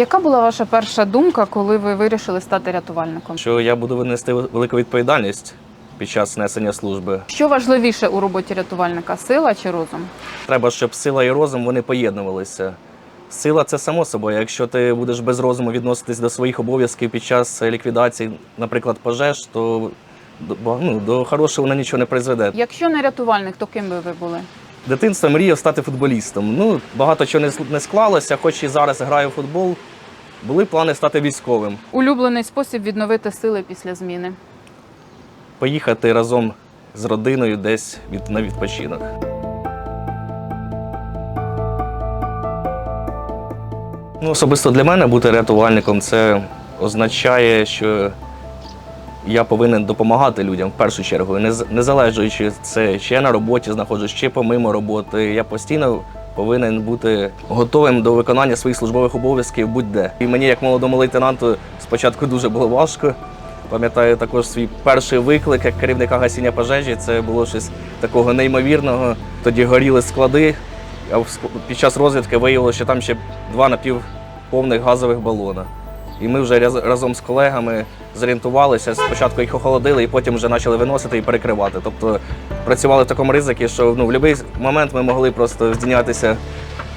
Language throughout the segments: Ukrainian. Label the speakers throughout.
Speaker 1: Яка була ваша перша думка, коли ви вирішили стати рятувальником?
Speaker 2: Що я буду винести велику відповідальність під час несення служби.
Speaker 1: Що важливіше у роботі рятувальника сила чи розум?
Speaker 2: Треба, щоб сила і розум вони поєднувалися. Сила це само собою. Якщо ти будеш без розуму відноситись до своїх обов'язків під час ліквідації, наприклад, пожеж, то до, ну, до хорошого вона нічого не призведе.
Speaker 1: Якщо не рятувальник, то ким би ви були?
Speaker 2: Дитинство мріяв стати футболістом. Ну, багато чого не, не склалося, хоч і зараз граю в футбол. Були плани стати військовим,
Speaker 1: Улюблений спосіб відновити сили після зміни.
Speaker 2: поїхати разом з родиною десь від, на відпочинок. Ну, особисто для мене бути рятувальником це означає, що я повинен допомагати людям в першу чергу. Не, з- не залежуючи це, чи я на роботі знаходжусь, чи помимо роботи. Я постійно повинен бути готовим до виконання своїх службових обов'язків будь-де. І мені, як молодому лейтенанту, спочатку дуже було важко. Пам'ятаю також свій перший виклик як керівника гасіння пожежі. Це було щось такого неймовірного. Тоді горіли склади, а під час розвідки виявилося, що там ще два напівповних газових балона. І ми вже раз- разом з колегами зорієнтувалися. Спочатку їх охолодили, і потім вже почали виносити і перекривати. Тобто працювали в такому ризикі, що ну, в будь-який момент ми могли просто здійнятися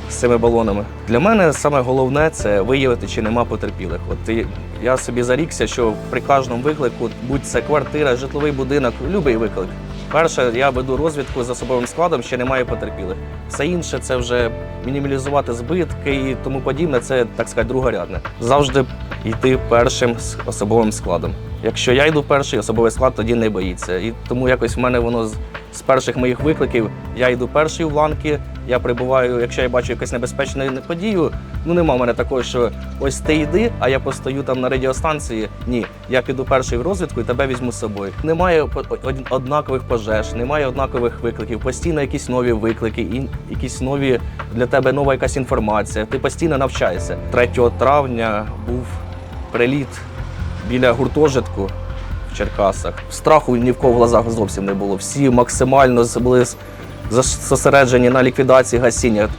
Speaker 2: з цими балонами. Для мене саме головне це виявити, чи нема потерпілих. От я собі зарікся, що при кожному виклику, будь це квартира, житловий будинок, будь-який виклик. Перше, я веду розвідку з особовим складом, ще немає потерпілих. Все інше це вже мінімалізувати збитки і тому подібне. Це так сказати другорядне. Завжди йти першим з особовим складом. Якщо я йду перший, особовий склад тоді не боїться. І тому якось в мене воно з, перших моїх викликів. Я йду перший у ланки, я прибуваю, якщо я бачу якусь небезпечну подію. Ну нема в мене такого, що ось ти йди, а я постою там на радіостанції. Ні, я піду перший в розвідку і тебе візьму з собою. Немає однакових пожеж, немає однакових викликів. Постійно якісь нові виклики, і якісь нові для тебе нова якась інформація. Ти постійно навчаєшся. 3 травня був приліт біля гуртожитку в Черкасах. Страху ні в кого в глазах зовсім не було. Всі максимально були зосереджені на ліквідації гасіння.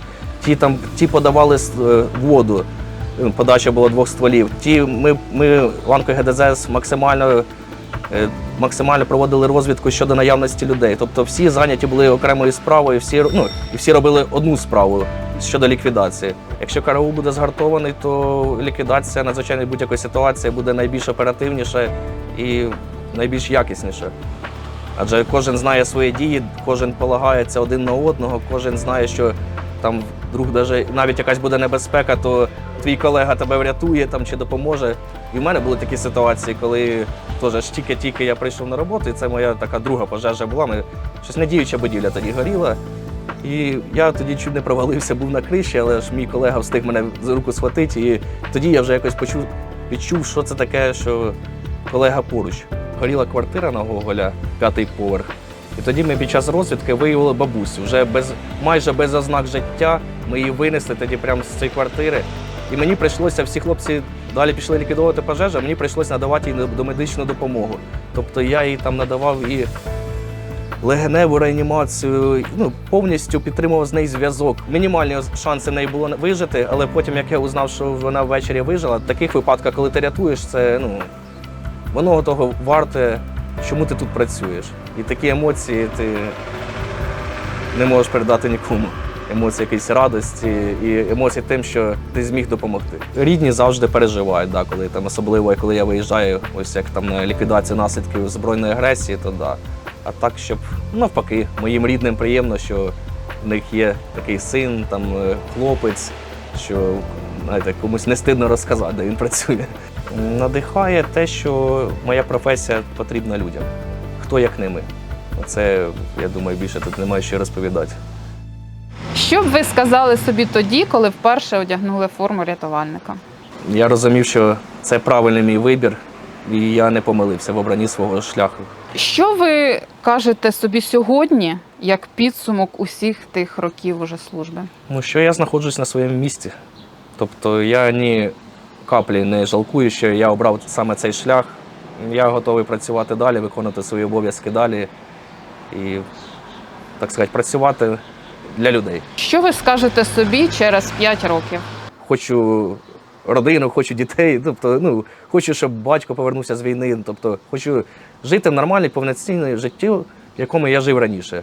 Speaker 2: Ті там ті подавали е, воду. е, Подача була двох стволів. Ті ми, ми ланкою ГДЗ максимально, е, максимально проводили розвідку щодо наявності людей. Тобто всі зайняті були окремою справою, всі, ну, і всі робили одну справу щодо ліквідації. Якщо караул буде згартований, то ліквідація надзвичайно будь-якої ситуації буде найбільш оперативніша і найбільш якісніша. Адже кожен знає свої дії, кожен полагається один на одного, кожен знає, що там вдруг даже, навіть якась буде небезпека, то твій колега тебе врятує там, чи допоможе. І в мене були такі ситуації, коли теж тільки-тільки я прийшов на роботу, і це моя така друга пожежа була. Ми, щось недіюча будівля тоді горіла. І я тоді чуть не провалився, був на криші, але ж мій колега встиг мене за руку схватити. І тоді я вже якось почув, відчув, що це таке, що колега поруч. Горіла квартира на Гоголя, п'ятий поверх. І тоді ми під час розвідки виявили бабусю. Вже без майже без ознак життя. Ми її винесли тоді прямо з цієї квартири. І мені прийшлося, всі хлопці далі пішли ліквідовувати пожежу, а мені прийшлося надавати їй домедичну допомогу. Тобто я їй там надавав і легеневу реанімацію, ну, повністю підтримував з нею зв'язок. Мінімальні шанси в неї було вижити, але потім, як я узнав, що вона ввечері вижила, в таких випадках, коли ти рятуєш, це ну, воно того варте, чому ти тут працюєш. І такі емоції ти не можеш передати нікому. Емоції якоїсь радості і емоції тим, що ти зміг допомогти. Рідні завжди переживають, да, коли там, особливо коли я виїжджаю, ось як там на ліквідацію наслідків збройної агресії, то да. А так, щоб навпаки, моїм рідним приємно, що в них є такий син, там е, хлопець, що знаєте, комусь не стидно розказати, де він працює. Надихає те, що моя професія потрібна людям. Хто як не ми. Це, я думаю, більше тут немає що розповідати.
Speaker 1: Що б ви сказали собі тоді, коли вперше одягнули форму рятувальника?
Speaker 2: Я розумів, що це правильний мій вибір, і я не помилився в обранні свого шляху.
Speaker 1: Що ви кажете собі сьогодні, як підсумок усіх тих років уже служби?
Speaker 2: Ну, що я знаходжусь на своєму місці. Тобто я ні каплі не жалкую, що я обрав саме цей шлях. Я готовий працювати далі, виконувати свої обов'язки далі і, так сказати, працювати для людей.
Speaker 1: Що ви скажете собі через 5 років?
Speaker 2: Хочу родину, хочу дітей. Тобто, ну, хочу, щоб батько повернувся з війни. Тобто, хочу жити нормальне, повноцінне життя, в якому я жив раніше.